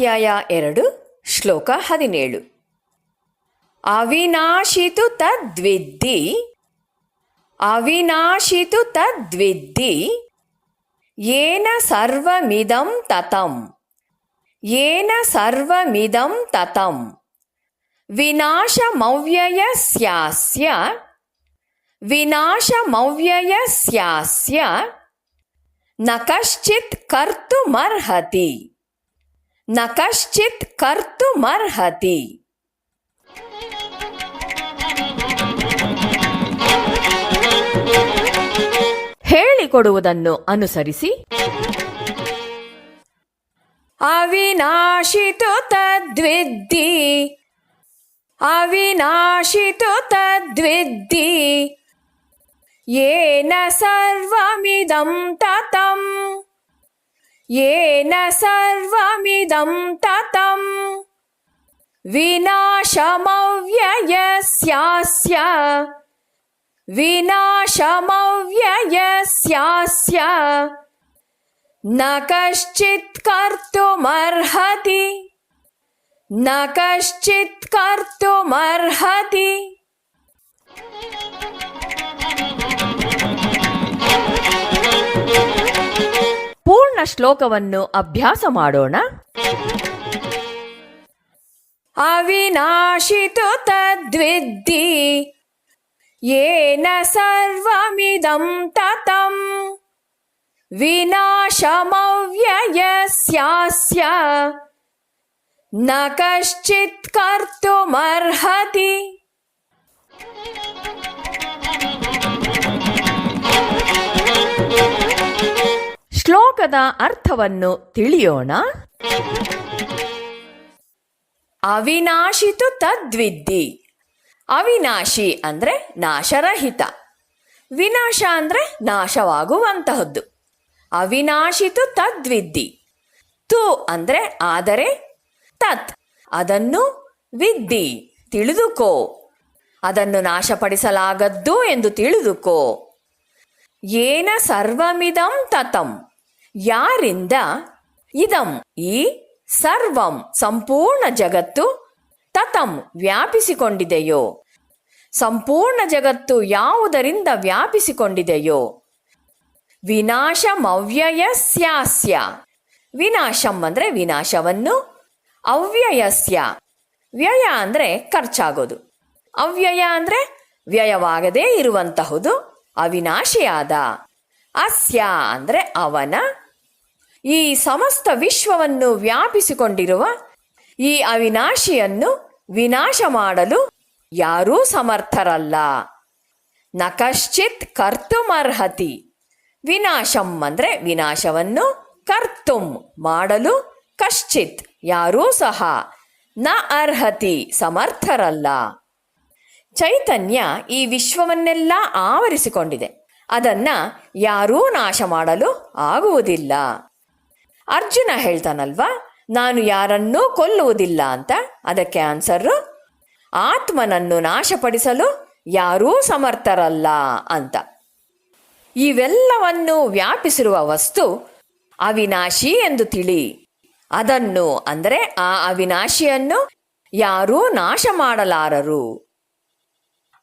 ಅಧ್ಯಾಯ ಎರಡು ಶ್ಲೋಕ ಹದಿನೇಳು. ಅವಿನಾಶಿತು ತದ್ವಿದ್ದಿ ಅವಿನಾಶಿತು ತದ್ವಿದ್ದಿ, ಏನ ಸರ್ವಮಿದಂ ತತಂ, ಏನ ಸರ್ವಮಿದಂ ತತಂ ವಿನಾಶಮವ್ಯಯಸ್ಯಾಸ್ಯ ವಿನಾಶಮವ್ಯಯಸ್ಯಾಸ್ಯ ನ ಕಶ್ಚಿತ್ ಕರ್ತುಮರ್ಹತಿ. ನ ಕಶ್ಚಿತ್ ಕರ್ತುಮರ್ಹತಿ ಹೇಳಿಕೊಡುವುದನ್ನು ಅನುಸರಿಸಿ ಅವಿನಾಶಿತು ತದ್ವಿದ್ದಿ ಅವಿನಾಶಿತು ತದ್ವಿದ್ದಿ येन सर्वमिदं ततं येन सर्वमिदं ततं विनाशमव्ययस्यास्य। विनाशमव्ययस्यास्य। न कश्चित् कर्तुमर्हति। न कश्चित् कर्तुमर्हति ಶ್ಲೋಕವನ್ನು ಅಭ್ಯಾಸ ಮಾಡೋಣ. ಅವಿನಾಶಿತು ತದ್ವಿದ್ದಿ ಏನ ಸರ್ವಮಿದಂ ತತಂ ವಿನಾಶಮವ್ಯಯಸ್ಯಾಸ್ಯ ನ ಕಶ್ಚಿತ್ ಕರ್ತುಮರ್ಹತಿ. ಶ್ಲೋಕದ ಅರ್ಥವನ್ನು ತಿಳಿಯೋಣ. ಅವಿನಾಶಿತು ತದ್ವಿದ್ದಿ. ಅವಿನಾಶಿ ಅಂದ್ರೆ ನಾಶರಹಿತ. ವಿನಾಶ ಅಂದ್ರೆ ನಾಶವಾಗುವಂತಹದ್ದು. ಅವಿನಾಶಿತು ತದ್ವಿದ್ದಿ. ತು ಅಂದ್ರೆ ಆದರೆ, ತತ್ ಅದನ್ನು ವಿದ್ದಿ, ತಿಳಿದುಕೋ. ಅದನ್ನು ನಾಶಪಡಿಸಲಾಗದ್ದು ಎಂದು ತಿಳಿದುಕೋ. ಏನ ಸರ್ವಮಿದಂ ತತಂ. ಯಾರಿಂದ ಇದಂ ಈ ಸರ್ವಂ ಸಂಪೂರ್ಣ ಜಗತ್ತು ತತಂ ವ್ಯಾಪಿಸಿಕೊಂಡಿದೆಯೋ? ಸಂಪೂರ್ಣ ಜಗತ್ತು ಯಾವುದರಿಂದ ವ್ಯಾಪಿಸಿಕೊಂಡಿದೆಯೋ? ವಿನಾಶಮವ್ಯಯಸ್ಯಾಸ್ಯ. ವಿನಾಶಂ ಅಂದ್ರೆ ವಿನಾಶವನ್ನು, ಅವ್ಯಯಸ್ಯ. ವ್ಯಯ ಅಂದ್ರೆ ಖರ್ಚಾಗೋದು. ಅವ್ಯಯ ಅಂದ್ರೆ ವ್ಯಯವಾಗದೇ ಇರುವಂತಹುದು, ಅವಿನಾಶಿಯಾದ. ಅಸ್ಯ ಅಂದ್ರೆ ಅವನ ಈ ಸಮಸ್ತ ವಿಶ್ವವನ್ನು ವ್ಯಾಪಿಸಿಕೊಂಡಿರುವ ಈ ಅವಿನಾಶಿಯನ್ನು ವಿನಾಶ ಮಾಡಲು ಯಾರೂ ಸಮರ್ಥರಲ್ಲ. ನ ಕಶ್ಚಿತ್ ಕರ್ತುಮರ್ಹತಿ ವಿನಾಶಂ ಅಂದ್ರೆ ವಿನಾಶವನ್ನು ಕರ್ತುಂ ಮಾಡಲು ಕಶ್ಚಿತ್ ಯಾರೂ ಸಹ ನ ಅರ್ಹತಿ ಸಮರ್ಥರಲ್ಲ. ಚೈತನ್ಯ ಈ ವಿಶ್ವವನ್ನೆಲ್ಲ ಆವರಿಸಿಕೊಂಡಿದೆ. ಅದನ್ನ ಯಾರೂ ನಾಶ ಮಾಡಲು ಆಗುವುದಿಲ್ಲ. ಅರ್ಜುನ ಹೇಳ್ತಾನಲ್ವಾ, ನಾನು ಯಾರನ್ನೂ ಕೊಲ್ಲುವುದಿಲ್ಲ ಅಂತ? ಅದಕ್ಕೆ ಆನ್ಸರು ಆತ್ಮನನ್ನು ನಾಶಪಡಿಸಲು ಯಾರೂ ಸಮರ್ಥರಲ್ಲ ಅಂತ. ಇವೆಲ್ಲವನ್ನು ವ್ಯಾಪಿಸಿರುವ ವಸ್ತು ಅವಿನಾಶಿ ಎಂದು ತಿಳಿ. ಅದನ್ನು ಅಂದರೆ ಆ ಅವಿನಾಶಿಯನ್ನು ಯಾರೂ ನಾಶ ಮಾಡಲಾರರು.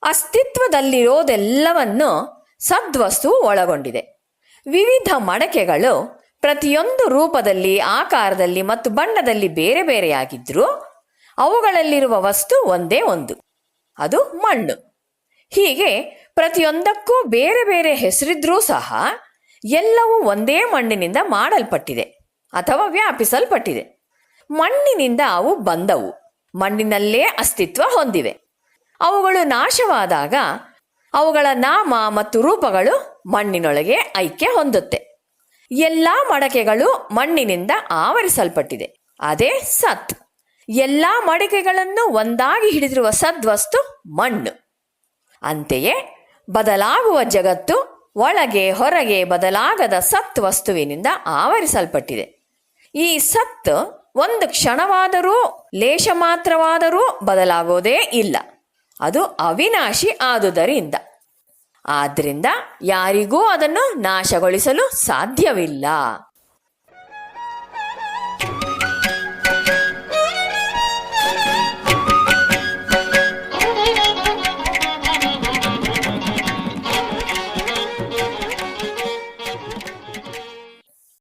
ಅಸ್ತಿತ್ವದಲ್ಲಿರೋದೆಲ್ಲವನ್ನು ಸದ್ವಸ್ತು ಒಳಗೊಂಡಿದೆ. ವಿವಿಧ ಮಡಕೆಗಳು ಪ್ರತಿಯೊಂದು ರೂಪದಲ್ಲಿ, ಆಕಾರದಲ್ಲಿ ಮತ್ತು ಬಣ್ಣದಲ್ಲಿ ಬೇರೆ ಬೇರೆಯಾಗಿದ್ದರೂ ಅವುಗಳಲ್ಲಿರುವ ವಸ್ತು ಒಂದೇ ಒಂದು. ಅದು ಮಣ್ಣು. ಹೀಗೆ ಪ್ರತಿಯೊಂದಕ್ಕೂ ಬೇರೆ ಬೇರೆ ಹೆಸರಿದ್ರೂ ಸಹ ಎಲ್ಲವೂ ಒಂದೇ ಮಣ್ಣಿನಿಂದ ಮಾಡಲ್ಪಟ್ಟಿದೆ ಅಥವಾ ವ್ಯಾಪಿಸಲ್ಪಟ್ಟಿದೆ. ಮಣ್ಣಿನಿಂದ ಅವು ಬಂದವು. ಮಣ್ಣಿನಲ್ಲೇ ಅಸ್ತಿತ್ವ ಹೊಂದಿವೆ. ಅವುಗಳು ನಾಶವಾದಾಗ ಅವುಗಳ ನಾಮ ಮತ್ತು ರೂಪಗಳು ಮಣ್ಣಿನೊಳಗೆ ಐಕ್ಯ ಹೊಂದುತ್ತೆ. ಎಲ್ಲ ಮಡಕೆಗಳು ಮಣ್ಣಿನಿಂದ ಆವರಿಸಲ್ಪಟ್ಟಿದೆ. ಅದೇ ಸತ್. ಎಲ್ಲಾ ಮಡಕೆಗಳನ್ನು ಒಂದಾಗಿ ಹಿಡಿದಿರುವ ಸದ್ವಸ್ತು ಮಣ್ಣು. ಅಂತೆಯೇ, ಬದಲಾಗುವ ಜಗತ್ತು ಒಳಗೆ ಹೊರಗೆ ಬದಲಾಗದ ಸತ್ ವಸ್ತುವಿನಿಂದ ಆವರಿಸಲ್ಪಟ್ಟಿದೆ. ಈ ಸತ್ ಒಂದು ಕ್ಷಣವಾದರೂ ಲೇಷ ಮಾತ್ರವಾದರೂ ಬದಲಾಗೋದೇ ಇಲ್ಲ. ಅದು ಅವಿನಾಶಿ ಆದುದರಿಂದ. ಆದ್ದರಿಂದ ಯಾರಿಗೂ ಅದನ್ನು ನಾಶಗೊಳಿಸಲು ಸಾಧ್ಯವಿಲ್ಲ.